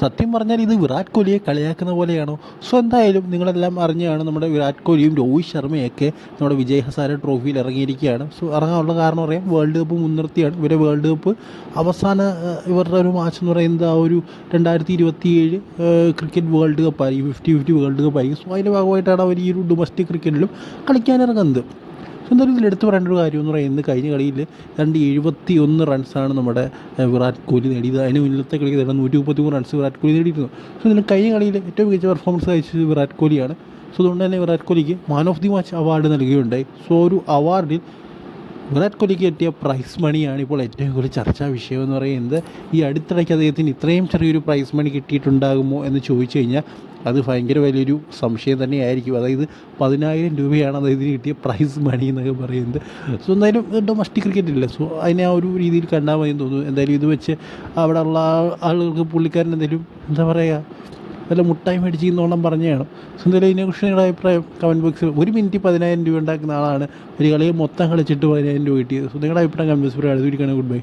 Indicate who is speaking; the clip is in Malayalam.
Speaker 1: സത്യം പറഞ്ഞാൽ ഇത് വിരാട് കോഹ്ലിയെ കളിയാക്കുന്ന പോലെയാണോ? സോ എന്തായാലും നിങ്ങളെല്ലാം അറിഞ്ഞാണ് നമ്മുടെ വിരാട് കോഹ്ലിയും രോഹിത് ശർമ്മയൊക്കെ നമ്മുടെ വിജയ് ഹസാര ട്രോഫിയിൽ ഇറങ്ങിയിരിക്കുകയാണ്. സോ ഇറങ്ങാനുള്ള കാരണം അറിയാം വേൾഡ് കപ്പ് മുൻനിർത്തിയാണ്. ഇവരെ വേൾഡ് കപ്പ് അവസാന ഇവരുടെ ഒരു മാച്ച് എന്ന് പറയുന്നത് ആ ഒരു രണ്ടായിരത്തി ഇരുപത്തി ഏഴ് ക്രിക്കറ്റ് വേൾഡ് കപ്പായിരിക്കും ഫിഫ്റ്റി ഫിഫ്റ്റി വേൾഡ് കപ്പായിരിക്കും സോ അതിന്റെ ഭാഗമായിട്ടാണ് അവർ ഈ ഒരു ഡൊമസ്റ്റിക് ക്രിക്കറ്റിലും കളിക്കാനിറങ്ങുന്നത് സോ ഇതിൽ എടുത്തു പറയേണ്ട ഒരു കാര്യം എന്ന് പറയുന്നത് കഴിഞ്ഞ കളിയിൽ രണ്ട് എഴുപത്തി ഒന്ന് റൺസാണ് നമ്മുടെ വിരാട് കോഹ്ലി നേടിയത്. അതിന് മുന്നിലത്തെ കളിക്ക് നേടാൻ നൂറ്റി മുപ്പത്തി മൂന്ന് റൺസ് വിരാട് കോഹ്ലി നേടിയിരുന്നു സോ ഇതിൽ കഴിഞ്ഞ കളിയിൽ ഏറ്റവും മികച്ച പെർഫോമൻസ് കഴിച്ചത് വിരാട് കോഹ്ലിയാണ്. സോ അതുകൊണ്ട് തന്നെ Virat കോഹ്ലിക്ക് man of the match award നൽകുകയുണ്ടായി. സോ ഒരു അവാർഡിൽ വിരാട് കോഹ്ലിക്ക് കിട്ടിയ പ്രൈസ് മണിയാണ് ഇപ്പോൾ ഏറ്റവും കൂടുതൽ ചർച്ചാ വിഷയം എന്ന് പറയുന്നത്. ഈ അടുത്തിടയ്ക്ക് അദ്ദേഹത്തിന് ഇത്രയും ചെറിയൊരു പ്രൈസ് മണി കിട്ടിയിട്ടുണ്ടാകുമോ എന്ന് ചോദിച്ചു കഴിഞ്ഞാൽ അത് ഭയങ്കര വലിയൊരു സംശയം തന്നെയായിരിക്കും. അതായത് പതിനായിരം രൂപയാണ് അദ്ദേഹത്തിന് കിട്ടിയ പ്രൈസ് മണി എന്നൊക്കെ പറയുന്നത്. സോ എന്തായാലും ഡൊമസ്റ്റിക് ക്രിക്കറ്റ് ഇല്ല? സോ അതിനെ ആ ഒരു രീതിയിൽ കണ്ടാൽ മതി തോന്നുന്നു. എന്തായാലും ഇത് വെച്ച് അവിടെ ഉള്ള ആളുകൾക്ക് പുള്ളിക്കാരൻ എന്തെങ്കിലും എന്താ പറയുക വല്ല മുട്ടായി മേടിച്ച് ഇന്നോളം പറഞ്ഞതാണ് സോ ഇതിനെക്കുറിച്ച് നിങ്ങളുടെ അഭിപ്രായം കമന്റ് ബോക്സിൽ ഒരു മിനിറ്റ് പതിനായിരം രൂപ ഉണ്ടാക്കുന്ന ആളാണ്. ഒരു കളിയിൽ മൊത്തം കളിച്ചിട്ട് പതിനായിരം രൂപ കിട്ടിയത്. നിങ്ങളുടെ അഭിപ്രായം കമന്റ് ബോക്സിൽ അടുത്തിരിക്കുകയാണ് ഗുഡ് ബൈ